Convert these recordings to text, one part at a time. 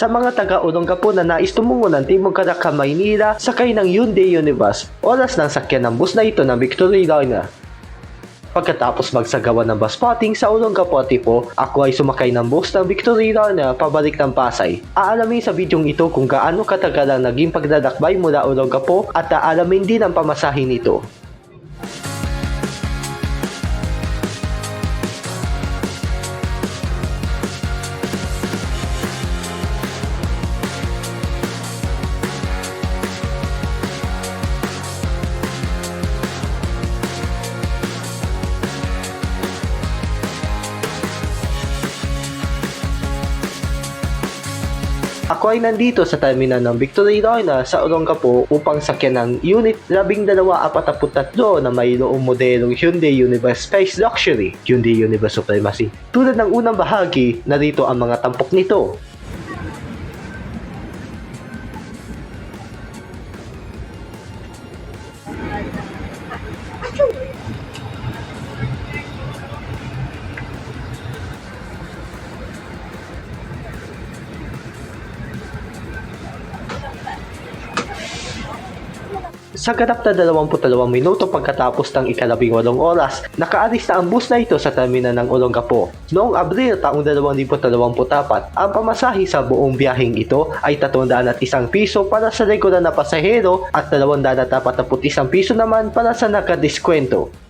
Sa mga taga-Olongapo na nais tumungo ng Timog Caraca, Maynila, sakay ng Hyundai Unibus, oras ng sakyan ng bus na ito ng Victory Liner. Pagkatapos magsagawa ng bus spotting sa Olongapo Tipo, ako ay sumakay ng bus ng Victory Liner pabalik ng Pasay. Aalamin sa bidyong ito kung gaano katagal ang naging pagdadakbay mula Olongapo at aalamin din ang pamasahin nito. Ay nandito sa terminal ng Victory Liner sa Olongapo upang sakyan ng Unit 1243 na may noong modelong Hyundai Universe Space Luxury, Hyundai Universe Supremacy. Tulad ng unang bahagi, narito ang mga tampok nito. Sa ganap na 22 minuto pagkatapos ng ikalabing walong oras, nakaalis na ang bus na ito sa terminal ng Olongapo. Noong Abril taong 2024, ang pamasahe sa buong biyaheng ito ay 301 piso para sa regular na pasahero at 241 piso naman para sa nakadiskwento.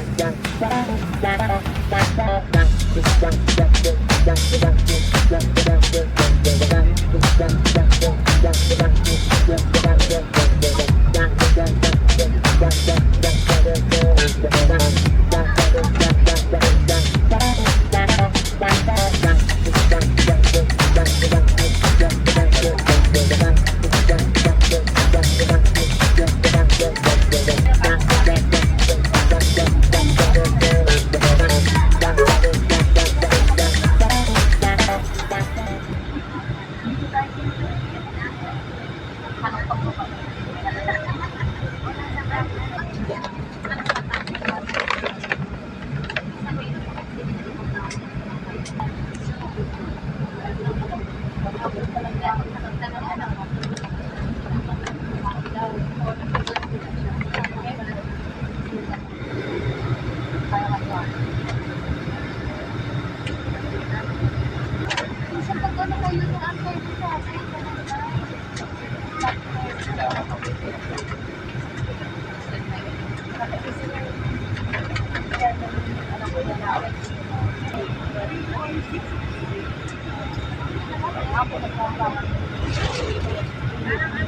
Thank you.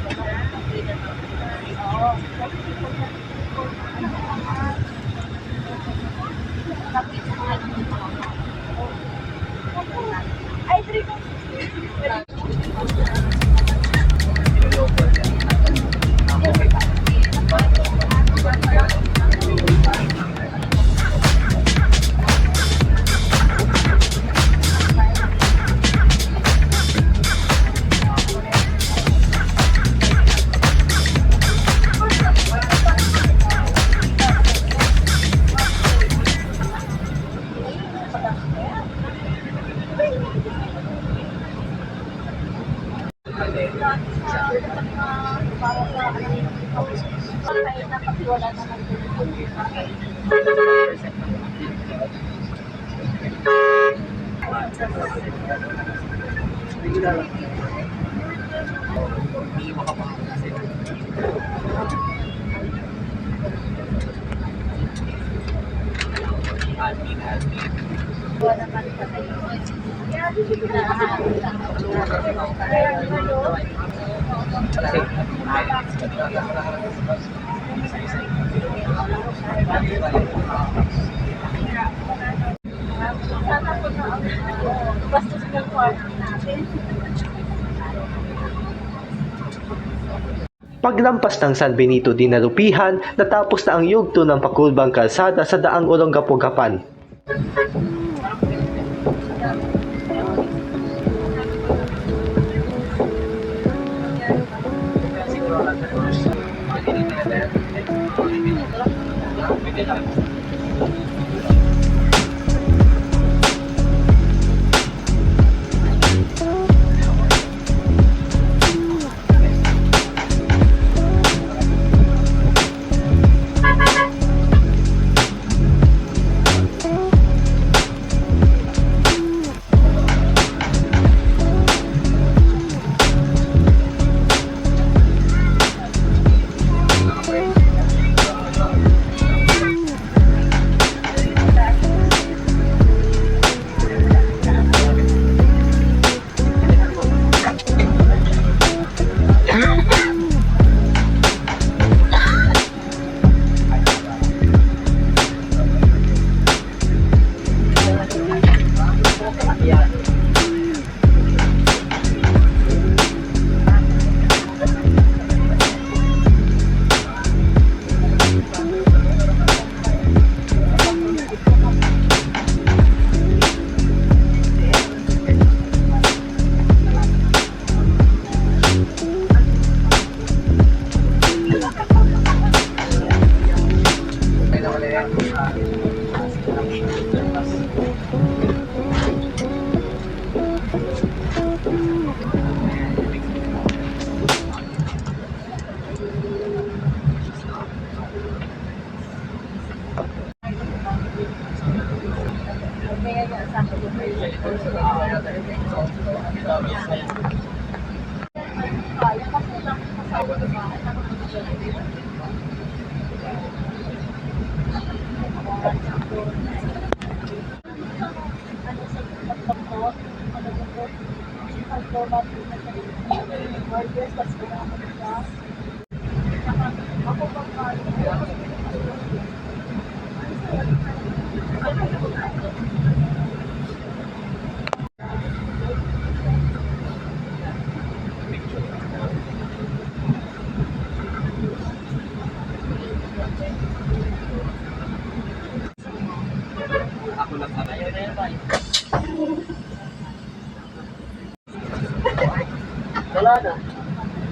Admin, admin. Wala naman Paglampas ng San Benito dinalupihan, natapos na ang yugto ng pakulbang kalsada sa daang Olongapogapan. Yeah.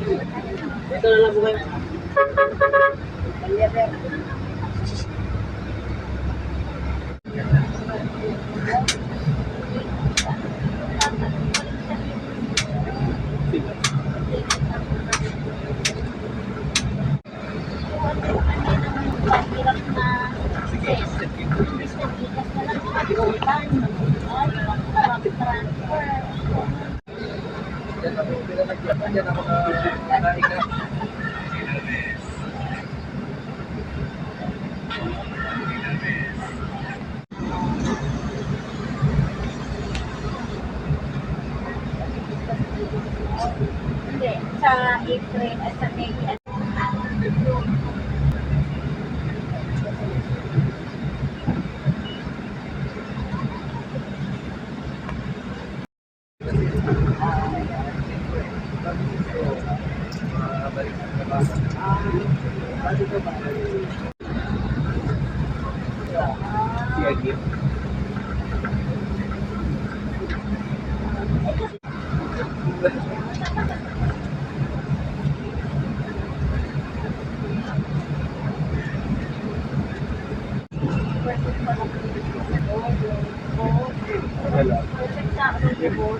Ito na lang buhay. Hirap na Yan ako, pinanagyan. Chegou.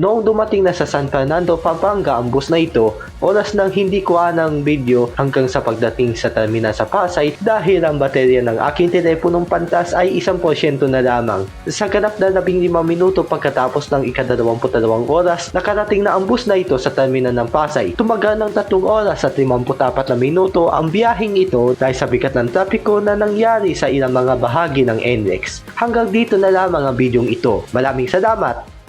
Noong dumating na sa San Fernando, Pampanga ang bus na ito, oras nang hindi kuha ng video hanggang sa pagdating sa terminal sa Pasay dahil ang baterya ng aking teleponong pantas ay isang porsyento na lamang. Sa ganap na 15 minuto pagkatapos ng ikadalawamputadalawang oras, nakarating na ang bus na ito sa terminal ng Pasay. Tumagal ng 3 oras at 54 na minuto ang biyaheng ito dahil sa bigat ng trapiko na nangyari sa ilang mga bahagi ng NLEX. Hanggang dito na lamang ang bidyong ito. Maraming salamat!